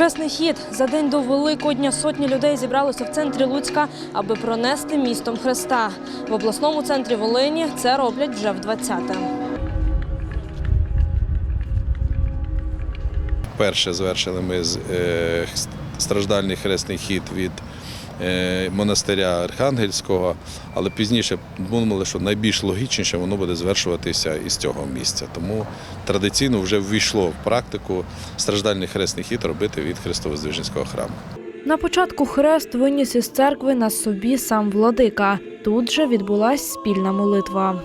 Хресний хід за день до Великодня сотні людей зібралося в центрі Луцька, аби пронести містом Христа. В обласному центрі Волині це роблять вже в 20-те. Перше завершили ми з- е, страждальний хресний хід від монастиря Архангельського, але пізніше думали, що найбільш логічніше воно буде звершуватися із цього місця. Тому традиційно вже ввійшло в практику страждальний хресний хід робити від Христовоздвиженського храму. На початку хрест виніс із церкви на собі сам владика. Тут же відбулася спільна молитва.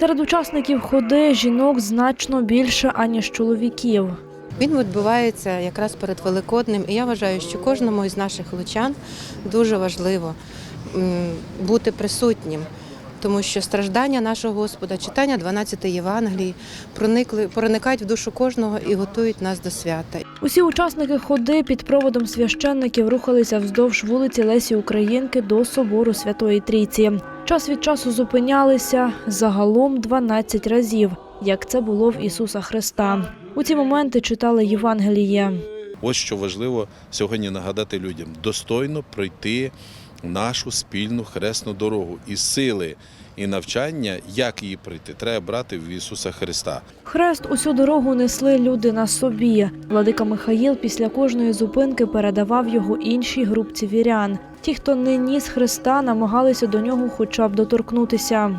Серед учасників ходи жінок значно більше, аніж чоловіків. Він відбувається якраз перед Великоднем, і я вважаю, що кожному із наших лучан дуже важливо бути присутнім, тому що страждання нашого Господа, читання 12 Євангелії проникли, проникають в душу кожного і готують нас до свята. Усі учасники ходи під проводом священників рухалися вздовж вулиці Лесі Українки до собору Святої Трійці. Час від часу зупинялися загалом 12 разів, як це було в Ісуса Христа. У ці моменти читали Євангеліє. Ось що важливо сьогодні нагадати людям: достойно пройти нашу спільну хресну дорогу і сили і навчання, як її пройти, треба брати в Ісуса Христа. Хрест усю дорогу несли люди на собі. Владика Михаїл після кожної зупинки передавав його іншій групці вірян. Ті, хто не ніс Христа, намагалися до нього хоча б доторкнутися.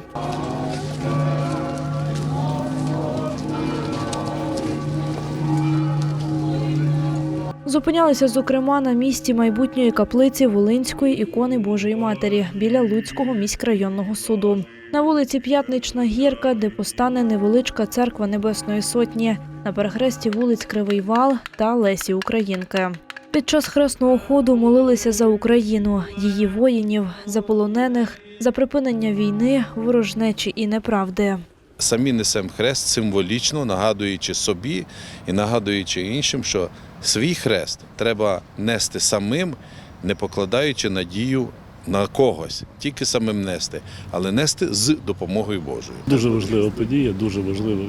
Зупинялися, зокрема, на місці майбутньої каплиці Волинської ікони Божої Матері біля Луцького міськрайонного суду. На вулиці П'ятнична гірка, де постане невеличка церква Небесної Сотні, на перехресті вулиць Кривий Вал та Лесі Українки. Під час хресного ходу молилися за Україну, її воїнів, за полонених, за припинення війни, ворожнечі і неправди. Самі несемо хрест символічно, нагадуючи собі і нагадуючи іншим, що свій хрест треба нести самим, не покладаючи надію на когось, тільки самим нести, але нести з допомогою Божою. Дуже важлива подія, дуже важлива.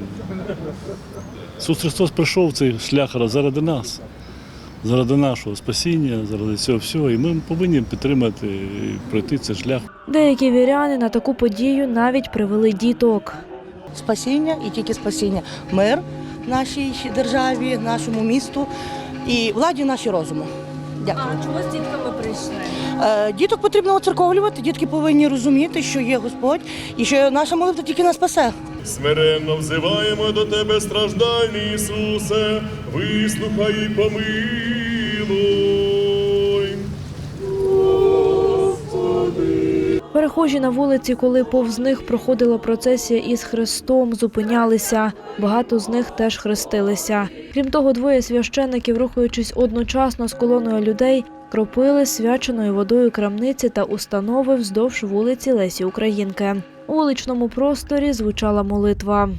Ісус Христос прийшов цей шлях заради нас, заради нашого спасіння, заради цього всього. І ми повинні підтримати і пройти цей шлях. Деякі віряни на таку подію навіть привели діток. спасіння і тільки спасіння. Мир нашій державі, нашому місту і владі нашій розуму. Дякую. А чого з дітками прийшли? Е, Діток потрібно оцерковлювати, дітки повинні розуміти, що є Господь і що наша молитва тільки нас спасе. Смиренно взиваємо до тебе, страждальний Ісусе, вислухай і помилуй. Перехожі на вулиці, коли повз них проходила процесія із Христом, зупинялися. Багато з них теж хрестилися. Крім того, двоє священників, рухаючись одночасно з колоною людей, кропили свяченою водою крамниці та установи вздовж вулиці Лесі Українки. У вуличному просторі звучала молитва.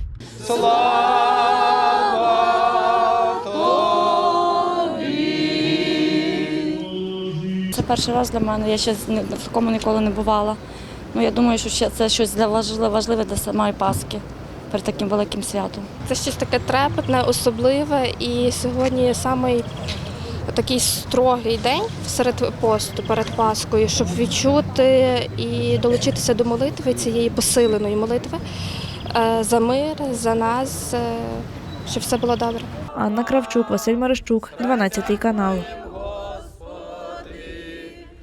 Це перший раз для мене. Я ще не- в такому ніколи не бувала. Ну, я думаю, що ще це щось для важливе, важливе для самої Пасхи перед таким великим святом. Це щось таке трепетне, особливе. І сьогодні самий такий строгий день серед посту, перед Паскою, щоб відчути і долучитися до молитви цієї посиленої молитви е, за мир, за нас, е, щоб все було добре. Анна Кравчук, Василь Марищук, 12 канал.